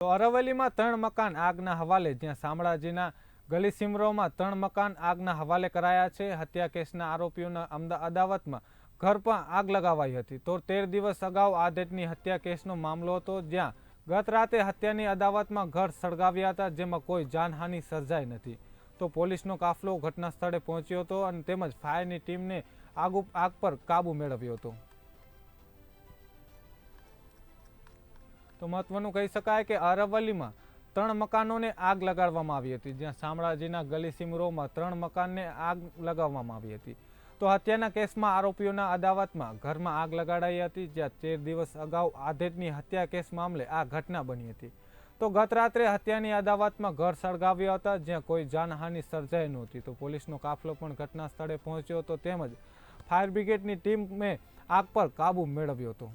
તો અરવલ્લીમાં ત્રણ મકાન આગના હવાલે, જ્યાં શામળાજીના ગલી સિમરોમાં ત્રણ મકાન આગના હવાલે કરાયા છે. હત્યા કેસના આરોપીઓના અમદા, અદાવતમાં ઘર પર આગ લગાવાઈ હતી. તો તેર દિવસ અગાઉ આ ડેટની હત્યા કેસનો મામલો હતો, જ્યાં ગત રાતે હત્યાની અદાવતમાં ઘર સળગાવ્યા હતા, જેમાં કોઈ જાનહાનિ સર્જાઈ નથી. તો પોલીસનો કાફલો ઘટના સ્થળે પહોંચ્યો હતો અને તેમજ ફાયરની ટીમને આગ આગ પર કાબુ મેળવ્યો હતો. તો મહત્વનું કહી શકાય કે અરવલ્લીમાં ત્રણ મકાનોને આગ લગાડવામાં આવી હતી, જ્યાં શામળાજીના ગલી સિમરોમાં ત્રણ મકાનને આગ લગાવવામાં આવી હતી. તો હત્યાના કેસમાં આરોપીઓના અદાવતમાં ઘરમાં આગ લગાડાઈ હતી, જ્યાં તેર દિવસ અગાઉ આધેડની હત્યા કેસ મામલે આ ઘટના બની હતી. તો ગત રાત્રે હત્યાની અદાવતમાં ઘર સળગાવ્યા હતા, જ્યાં કોઈ જાનહાનિ સર્જાઈ નહોતી. તો પોલીસનો કાફલો પણ ઘટના સ્થળે પહોંચ્યો હતો, તેમજ ફાયર બ્રિગેડની ટીમે આગ પર કાબુ મેળવ્યો હતો.